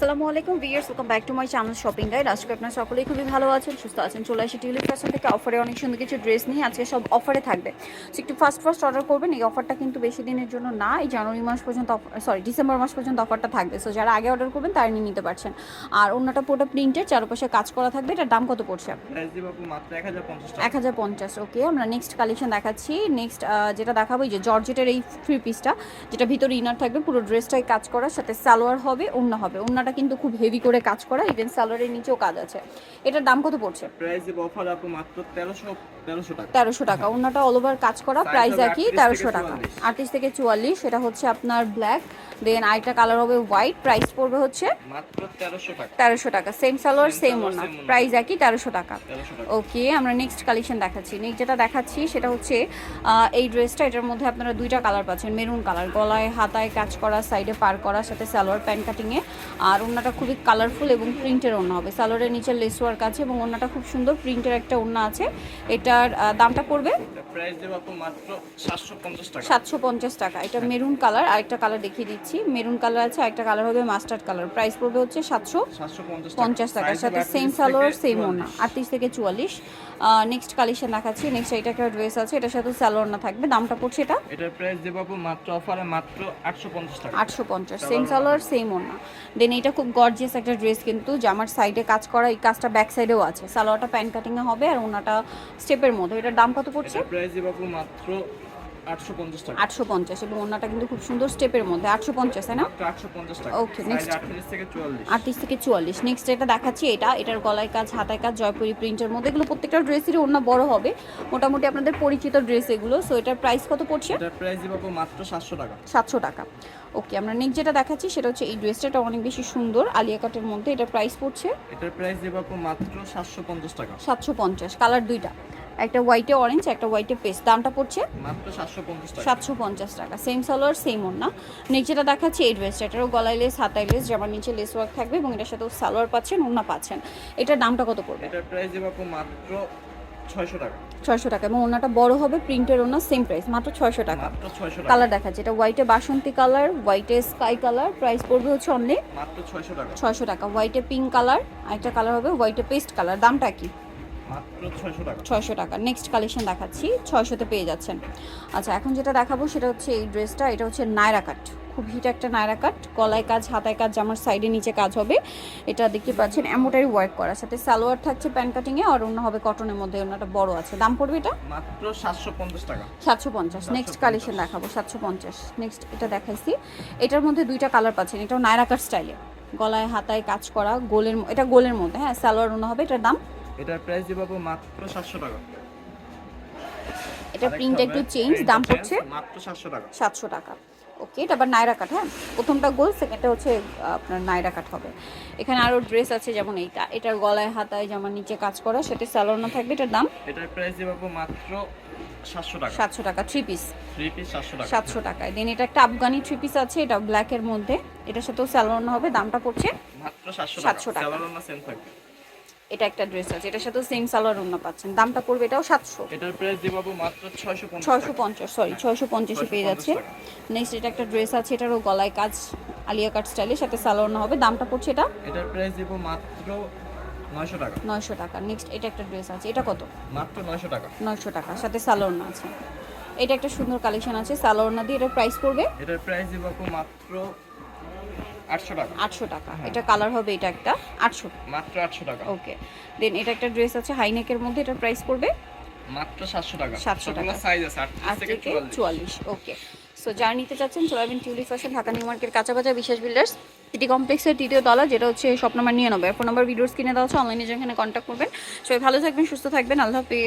আসসালামু আলাইকুম viewers welcome back to my channel shopping guide আজকে আপনার সকলেই খুবই ভালো আছেন সুস্থ আছেন চলে আসি টিউলিপ ফ্যাশন থেকে। অফারে অনেক সুন্দর কিছু ড্রেস নিয়ে আজকে সব অফারে থাকবে। সো একটু ফার্স্ট ফার্স্ট অর্ডার করবেন এই অফারটা কিন্তু বেশি দিনের জন্য না এই জানুয়ারি মাস পর্যন্ত সরি ডিসেম্বর মাস পর্যন্ত অফারটা থাকবে। সো যারা আগে অর্ডার করবেন তারা নিয়ে নিতে পারছেন। আর অন্যটা পুরোটা প্রিন্টের চারপাশে কাজ করা থাকবে এটার দাম কত পড়ছে? প্রাইস দিব আপু মাত্র 1050 টাকা। এক হাজার পঞ্চাশ ওকে আমরা নেক্সট কালেকশন দেখাচ্ছি। নেক্সট যেটা দেখাবো এই যে জর্জেটের এই থ্রি পিসটা যেটা ভিতরে ইনার থাকবে পুরো ড্রেসটাই কাজ করা সাথে সালোয়ার হবে ওন্না হবে। ওন্নাটা কিন্তু খুব হেভি করে কাজ করা ইভেন সালোয়ারের নিচেও কাজ আছে। এটার দাম কত পড়ছে? প্রাইস অফার আপু মাত্র 1300 1300 টাকা। 1300 টাকা। ওন্নাটা অল ওভার কাজ করা প্রাইস আর একই 38 তেরোশো টাকা। 38 থেকে চুয়াল্লিশ এটা হচ্ছে আপনার ব্ল্যাক দেন আরেকটা কালার হবে হোয়াইট প্রাইস পড়বে হচ্ছে মাত্র 1300 টাকা। তেরোশো টাকা। সেম সালোয়ার সেম ওড়না। প্রাইস একই তেরোশো টাকা। 1300 টাকা। ওকে আমরা নেক্সট কালেকশন দেখাচ্ছি। নেক্সট যেটা দেখাচ্ছি সেটা হচ্ছে এই ড্রেসটা এটার মধ্যে আপনারা দুইটা কালার পাচ্ছেন। মেরুন কালার গলায় হাতায় কাজ করা সাইডে পার করা সাথে সালোয়ার প্যান্ট কাটিংয়ে আর ওড়নাটা খুবই কালারফুল এবং প্রিন্টের ওড়না হবে। সালোয়ারের নিচে লেস ওয়ার্ক আছে এবং ওড়নাটা খুব সুন্দর প্রিন্টের একটা ওড়না আছে। এটার দামটা পড়বে? প্রাইস দিব আপু মাত্র 750 টাকা। সাতশো পঞ্চাশ টাকা। এটা মেরুন কালার আরেকটা কালার দেখিয়ে দিচ্ছি। মেরুন কালার আছে আরেকটা কালার হবে মাস্টার্ড কালার। প্রাইস পড়বে হচ্ছে সাতশো পঞ্চাশ টাকার সাথে সেম সালোয়ার সেম ওনা 44 আটত্রিশ থেকে চুয়াল্লিশ। নেক্সট কালেকশন দেখাচ্ছি। নেক্সট এটা একটা ড্রেস আছে এটার সাথে সালোয়ার না থাকবে। দামটা পড়ছে এটা? এটার প্রাইস দিব আপু মাত্র অফারে মাত্র 850 টাকা। আটশো পঞ্চাশ সেম সালোয়ার সেম ওনা দেন এটা খুব গর্জিয়াস একটা ড্রেস কিন্তু জামার সাইডে কাজ করা এই কাজটা ব্যাক সাইডেও আছে। সালোয়ারটা প্যান্ট কাটিংয়ে হবে আর ওনাটা স্টেপের মধ্যে। এটার দাম কত পড়ছে? প্রাইস দিব আপু মাত্র 850 টাকা আটশো পঞ্চাশ এবং ওনাটা কিন্তু খুব সুন্দর স্টেপের মধ্যে আটশো পঞ্চাশ তাই না? মাত্র 850 টাকা। Okay, Size next. 38 থেকে 44 আটত্রিশ থেকে চুয়াল্লিশ। নেক্সট এটা দেখাচ্ছি এটা এটার গলায় কাজ হাতায় কাজ জয়পুরি প্রিন্টের মধ্যে। এগুলো প্রত্যেকটা ড্রেসেরই অন্য বড় হবে। মোটামুটি আপনাদের পরিচিত ড্রেস এগুলো। সো এটার প্রাইস কত পড়ছে? এটার প্রাইস দিব মাত্র 700 টাকা। সাতশো টাকা। ওকে আমরা নেক্সট যেটা দেখাচ্ছি সেটা হচ্ছে এই ড্রেসটা অনেক বেশি সুন্দর আলিয়া কাটের মধ্যে। এটার প্রাইস পড়ছে? এটার প্রাইস দিব মাত্র 750 টাকা। সাতশো পঞ্চাশ। কালার দুইটা। একটা হোয়াইটে অরেঞ্জ একটা হোয়াইটে পেস্ট দামটা পড়ছে মাত্র 750 টাকা। সাতশো পঞ্চাশ টাকা। সেম সালোয়ার সেম ওর না নেক্সট যেটা দেখাচ্ছি এই ড্রেসটা এটারও গলায় লেস হাতায় লেস জামার নিচে লেস ওয়ার্ক থাকবে এবং এটার সাথে সালোয়ার পাচ্ছেন ওড়না পাচ্ছেন। এটার দামটা কত পড়বে? এটার প্রাইস মাত্র 600 টাকা। ছয়শো টাকা এবং ওনাটা বড় হবে প্রিন্টের ওনা সেম প্রাইস মাত্র ছয়শো টাকা। মাত্র 600 টাকা। কালার দেখাচ্ছে এটা হোয়াইটে বাসন্তী কালার হোয়াইটে স্কাই কালার প্রাইস পড়বে হচ্ছে অনলি মাত্র 600 টাকা। ছয়শো টাকা। হোয়াইটে পিঙ্ক কালার আরেকটা কালার হবে হোয়াইটে পেস্ট কালার দামটা কি? মাত্র 600 টাকা ছয়শো টাকা। নেক্সট কালেকশন দেখাচ্ছি। ছয়শোতে পেয়ে যাচ্ছেন। আচ্ছা এখন যেটা দেখাবো সেটা হচ্ছে এই ড্রেসটা এটা হচ্ছে নায়রা কাট খুব হিট একটা নায়রা কাট গলায় কাজ হাতায় কাজ জামার সাইডে নিচে কাজ হবে। এটা দেখতে পাচ্ছেন এমোটারি ওয়ার্ক করার সাথে সালোয়ার থাকছে প্যান্ট কাটিংয়ে আর অন্য হবে কটনের মধ্যে। অন্যটা বড় আছে। দাম পড়বে এটা? মাত্র 750 টাকা। সাতশো পঞ্চাশ। নেক্সট কালেকশন দেখাবো। সাতশো পঞ্চাশ। নেক্সট এটা দেখাইছি। এটার মধ্যে দুইটা কালার পাচ্ছেন। এটাও নায়রা কাট স্টাইলে গলায় হাতায় কাজ করা গোলের এটা গোলের মধ্যে। হ্যাঁ সালোয়ার অন্য হবে। এটার দাম এটার প্রাইস দিব আপু মাত্র 700 টাকা। এটা প্রিন্ট একটু চেঞ্জ দাম পড়ছে মাত্র 700 টাকা। সাতশো টাকা। ওকে এটা আবার নায়রা কাট হ্যাঁ? প্রথমটা গোল সেকেন্ডটা হচ্ছে আপনার নায়রা কাট হবে। এখানে আরও ড্রেস আছে যেমন এইটা। এটার গলায় হাতায় জামার নিচে কাজ করা সেটা না থাকবে এটার দাম? এটার প্রাইস দিব আপু মাত্র 700 টাকা। সাতশো টাকা থ্রি পিস থ্রি পিস 700 টাকা। সাতশো টাকায় দেন এটা একটা আফগানি থ্রি পিস আছে এটা ব্ল্যাকের মধ্যে। এটার সাথেও সালোয়ার না হবে দামটা পড়ছে মাত্র 700 700 টাকা। টাকা সেম থাকবে। এটা একটা ড্রেস আছে। এটার সাথেও সেম সালোয়ার অন্য পাচ্ছেন। দামটা পড়বে এটাও সাতশো। এটার প্রাইস দিব মাত্র 650 ছয়শো পঞ্চাশ সরি ছয়শো পঞ্চাশে পেয়ে 650 যাচ্ছে নেক্সট এটা একটা ড্রেস আছে এটারও গলায় কাজ আলিয়া কাট স্টাইলের সাথে সালোয়ার হবে। দামটা পড়ছে এটা? এটার প্রাইস দিব মাত্র 900 টাকা। নয়শো টাকা। নেক্সট এটা একটা ড্রেস আছে। এটা কত? মাত্র 900 টাকা। নয়শো টাকা। সাথে সালোয়ার আছে। এটা একটা সুন্দর কালেকশন আছে। সালোয়ার দিয়ে এটার প্রাইস পড়বে? এটার প্রাইস দিব মাত্র 800 টাকা। আটশো টাকা। এটা কালার হবে এটা একটা। আটশো। মাত্র 800 টাকা। ওকে দেন এটা একটা ড্রেস আছে হাইনেকের মধ্যে এটার প্রাইস পড়বে? মাত্র 700 টাকা। 700 টাকা। সাইজ আছে 38 থেকে থেকে 44 চুয়াল্লিশ ওকে সো যারা নিতে চাচ্ছেন চলে আসবেন Tulip Fashion Dhaka New Market কাঁচাবাজার বিশেষ বিল্ডার্স সিটি কমপ্লেক্সের তৃতীয় তলা যেটা হচ্ছে শপ নাম্বার নিয়ে নেবে ফোন নাম্বার ভিডিওস কিনে দেওয়া হচ্ছে অনলাইনে যেখানে কন্ট্যাক্ট করবেন। সবাই ভালো থাকবেন সুস্থ থাকবেন। আল্লাহ হাফিজ।